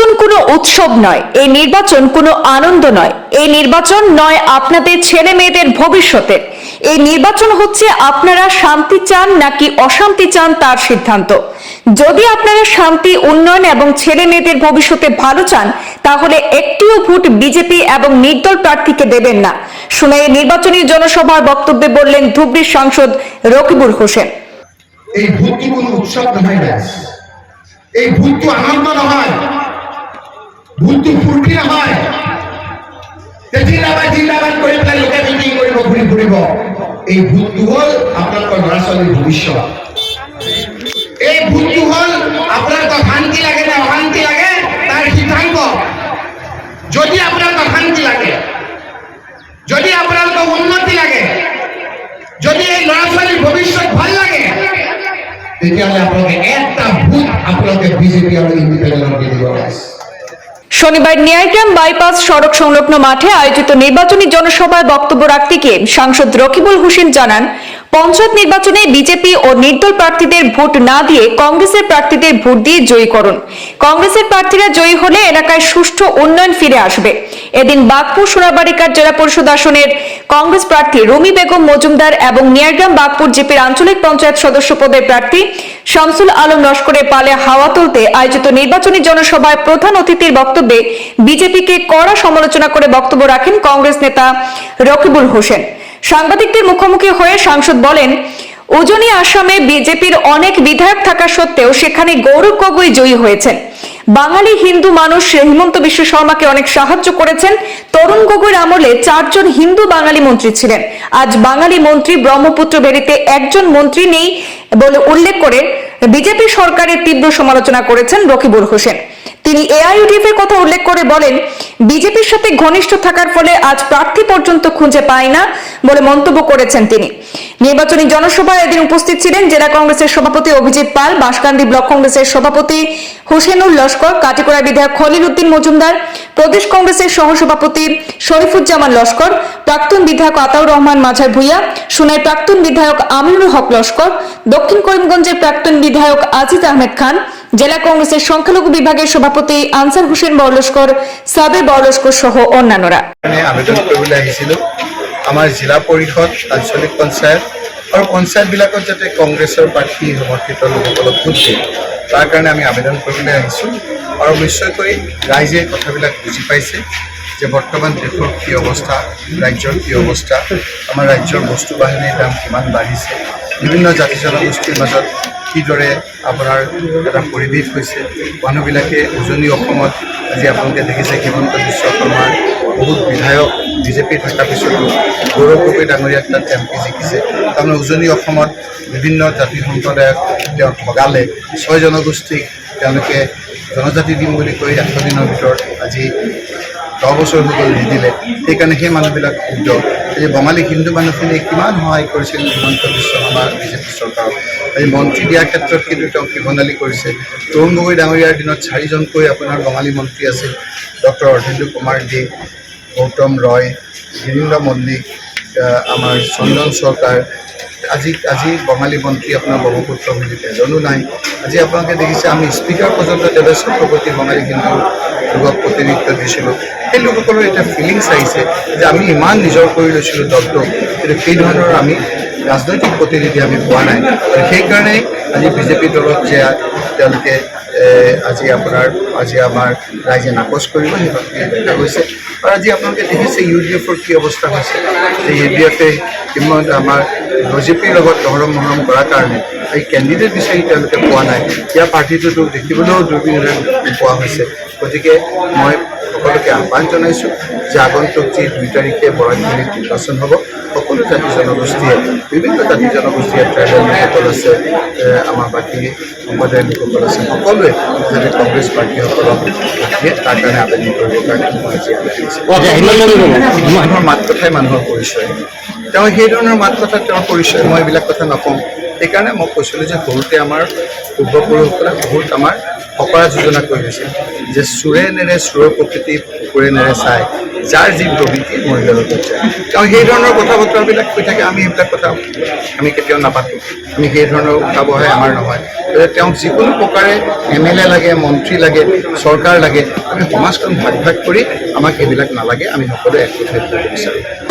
নির্বাচন কোনো উৎসব নয়, এই নির্বাচন কোনো আনন্দ নয়। এই নির্বাচন নয় আপনাদের ছেলে মেয়েদের ভবিষ্যতের। এই নির্বাচন হচ্ছে আপনারা শান্তি চান নাকি অশান্তি চান তার সিদ্ধান্ত। যদি আপনারা শান্তি, উন্নয়ন এবং ছেলে মেয়েদের ভবিষ্যতে ভালো চান, তাহলে একটিও ভোট বিজেপি এবং নির্দল প্রার্থীকে দেবেন না। শুনে নির্বাচনী জনসভার বক্তব্যে বললেন ধুবড়ির সাংসদ রকিবুল হোসেন। এই ভূত কি কোনো উৎসব ব্যাস এই ভূতটো আনন্দ নহয় ভূতটো ফূৰ্তি নহয় জিন্দাবাদ জিন্দাবাদ কৰি পেলাই লোকে মিটিং কৰিব ঘূৰি ফুৰিব এই ভূতটো হ'ল আপোনালোকৰ ল'ৰা ছোৱালীৰ ভৱিষ্যত এই ভূতটো হ'ল আপোনালোকৰ শান্তি লাগে নে অশান্তি লাগে? তাৰ সিদ্ধান্ত। যদি আপোনালোকৰ শান্তি লাগে, যদি আপোনালোকৰ উন্নতি লাগে, যদি এই ল'ৰা ছোৱালীৰ ভৱিষ্যত ভালো লাগে, তেতিয়াহ'লে আপোনালোকে এটা ভোট আপোনালোকে বিজেপি আৰু ইণ্ডিপেণ্ডেণ্টকে দিব লাগে শনিবার ন্যায়গ্রাম বাইপাস সড়ক সংলগ্ন মাঠে আয়োজিত নির্বাচনী জনসভায় বক্তব্য রাখতে গিয়ে সাংসদ রকিবুল হোসেন জানান পঞ্চায়েত নির্বাচনে বিজেপি ও নির্দল প্রার্থীদের ভোট না দিয়ে কংগ্রেসের প্রার্থীদের ভোট দিয়ে জয়ী করুন। কংগ্রেসের প্রার্থীরা জয়ী হলে এলাকায় সুষ্ঠু উন্নয়ন ফিরে আসবে। এদিন বাগপুর সোনাবাড়িকার জেলা পরিষদ আসনের কংগ্রেস প্রার্থী রুমি বেগম মজুমদার এবং নিয়ারগ্রাম বাগপুর জিপির আঞ্চলিক পঞ্চায়েত সদস্য পদের প্রার্থী শামসুল আলম লস্করের পালে হাওয়া তুলতে আয়োজিত নির্বাচনী জনসভায় প্রধান অতিথির বক্তব্যে বিজেপিকে কড়া সমালোচনা করে বক্তব্য রাখেন কংগ্রেস নেতা রকিবুল হোসেন। সাংবাদিকদের মুখোমুখি হয়ে সাংসদ বলেন, উজনি আসামে বিজেপির অনেক বিধায়ক থাকা সত্ত্বেও সেখানে গৌরব গগৈ জয়ী হয়েছেন। বাঙালি হিন্দু মানুষ হিমন্ত বিশ্ব শর্মাকে অনেক সাহায্য করেছেন। তরুণ গগৈর আমলে চারজন হিন্দু বাঙালি মন্ত্রী ছিলেন। আজ বাঙালি মন্ত্রী ব্রহ্মপুত্র বেরিতে একজন মন্ত্রী নেই বলে উল্লেখ করে বিজেপি সরকারের তীব্র সমালোচনা করেছেন রকিবুল হোসেন। তিনি এআইইউডিএফ এর কথা উল্লেখ করে বলেন, বিজেপির সাথে ঘনিষ্ঠ থাকার ফলে আজ প্রার্থী পর্যন্ত খুঁজে পায় না বলে মন্তব্য করেছেন তিনি। নির্বাচনী জনসভায় এদিন উপস্থিত ছিলেন জেলা কংগ্রেসের সভাপতি অভিজিৎ পাল, বাঁশকান্দি ব্লক কংগ্রেসের সভাপতি হোসেনুল লস্কর কাটিকোড়া বিধায়ক খলিল উদ্দিন মজুমদার, প্রদেশ কংগ্রেসের সহসভাপতি শরীফুজ্জামান লস্কর, প্রাক্তন বিধায়ক আতাউর রহমান মাঝার ভুইয়া সুনাই প্রাক্তন বিধায়ক আমিনুল হক লস্কর, দক্ষিণ করিমগঞ্জের প্রাক্তন বিধায়ক আজিজ আহমেদ খান জেলা কংগ্রেসের সংখ্যালঘু বিভাগের সভাপতি আনসার হোসেন বরলস্কর সাবের বরলস্কর সহ অন্যান্যরা। আবেদন কৰিবলৈ আহিছিলোঁ আমাৰ জিলা পৰিষদ আঞ্চলিক পঞ্চায়ত আৰু পঞ্চায়তবিলাকত যাতে কংগ্ৰেছৰ প্ৰাৰ্থী সমৰ্থিত লোকসকলক ভোট দিয়ে তাৰ কাৰণে আমি আবেদন কৰিবলৈ আহিছোঁ আৰু নিশ্চয়কৈ ৰাইজে কথাবিলাক বুজি পাইছে যে বৰ্তমান দেশৰ কি অৱস্থা, ৰাজ্যৰ কি অৱস্থা, আমাৰ ৰাজ্যৰ বস্তু বাহিনীৰ দাম কিমান বাঢ়িছে, বিভিন্ন জাতি জনগোষ্ঠীৰ মাজত কিদৰে আপোনাৰ এটা পৰিৱেশ হৈছে। মানুহবিলাকে উজনি অসমত আজি আপোনালোকে দেখিছে হিমন্ত বিশ্ব শৰ্মাৰ বহুত বিধায়ক বিজেপি থকাৰ পিছতো গৌৰৱ গগৈ ডাঙৰীয়াক তাত এম জিকিছে। তাৰমানে উজনি অসমত বিভিন্ন জাতি সম্প্ৰদায়ক তেওঁ ভগালে। ছয় জনগোষ্ঠীক তেওঁলোকে জনজাতি দিম বুলি কৈ এশ দিনৰ ভিতৰত আজি দহ বছৰ হৈ গ'ল নিদিলে। সেইকাৰণে সেই মানুহবিলাক ক্ষুব্ধ। আজি বঙালী হিন্দু মানুহখিনিয়ে কিমান সহায় কৰিছিল হিমন্ত বিশ্ব শৰ্মা বিজেপি চৰকাৰক। আজি মন্ত্ৰী দিয়াৰ ক্ষেত্ৰত কিন্তু তেওঁ কিবনালি কৰিছে? তৰুণ গগৈ ডাঙৰীয়াৰ দিনত চাৰিজনকৈ আপোনাৰ বঙালী মন্ত্ৰী আছিল, ডক্টৰ অৰ্ধেন্দু কুমাৰ দে, গৌতম ৰয় গিৰীন্দ্ৰ মল্লিক আমাৰ চন্দন চৰকাৰ আজি আজি বঙালী মন্ত্ৰী আপোনাৰ ব্ৰহ্মপুত্ৰ বুলি এজনো নাই। আজি আপোনালোকে দেখিছে, আমি স্পীকাৰ পৰ্যন্ত দেৱেশ চক্ৰৱৰ্তী বঙালী হিন্দু লোকক প্ৰতিনিধিত্ব দিছিলোঁ। সেই লোকসকলৰ এতিয়া ফিলিংছ আহিছে যে আমি ইমান নিজৰ কৰি লৈছিলোঁ দলটোক কিন্তু সেই ধৰণৰ আমি ৰাজনৈতিক প্ৰতিনিধি আমি পোৱা নাই। আৰু সেইকাৰণে আজি বিজেপি দলত যে তেওঁলোকে আজি আপোনাৰ আজি আমাৰ ৰাইজে নাকচ কৰিব সেই কথাখিনি দেখা গৈছে আৰু আজি আপোনালোকে দেখিছে ইউ ডি এফৰ কি অৱস্থা হৈছে। যে ইউ ডি এফে কিমান আমাৰ বিজেপিৰ লগত দহৰম মহৰম কৰাৰ কাৰণে এই কেণ্ডিডেট বিচাৰি তেওঁলোকে পোৱা নাই। ইয়াৰ পাৰ্টিটোতো দেখিবলৈও দুৰ্বিনৰে পোৱা হৈছে। গতিকে মই সকলোকে আহ্বান জনাইছোঁ যে আগন্তুক যি দুই তাৰিখে বৰাকভেলীত নিৰ্বাচন হ'ব, সকলো জাতি জনগোষ্ঠীয়ে বিভিন্ন জাতি ট্ৰাইবেল লোকসকল আছে আমাৰ বাকী সম্প্ৰদায়ৰ লোকসকল আছে সকলোৱে যাতে কংগ্ৰেছ পাৰ্টীসকলক দিয়ে তাৰ কাৰণে আবেদন কৰিবৰ কাৰণে মই আজি মানুহৰ মাত কথাই মানুহৰ পৰিচয় তেওঁ সেই ধৰণৰ মাত কথা তেওঁৰ পৰিচয় মই এইবিলাক কথা নকওঁ। সেইকাৰণে মই কৈছিলোঁ যে সৰুতে আমাৰ পূৰ্বপুৰুষসকলে বহুত আমাৰ ফকৰা যোজনা কৰি গৈছিল যে চোৰে নেৰে চোৰৰ প্ৰকৃতি কুকুৰে নেৰে চাই, যাৰ যি প্ৰবৃত্তি মোৰ লগত যায় তেওঁ সেই ধৰণৰ কথা বতৰাবিলাক কৈ থাকে, আমি এইবিলাক কথা আমি কেতিয়াও নাপাতোঁ। আমি সেই ধৰণৰ উঠা বঢ়াই আমাৰ নহয়। গতিকে তেওঁক যিকোনো প্ৰকাৰে এম এল এ লাগে, মন্ত্ৰী লাগে, চৰকাৰ লাগে, আমি সমাজখন ভাগ ভাগ কৰি আমাক এইবিলাক নালাগে, আমি সকলোৱে একগোট হৈ বিচাৰোঁ।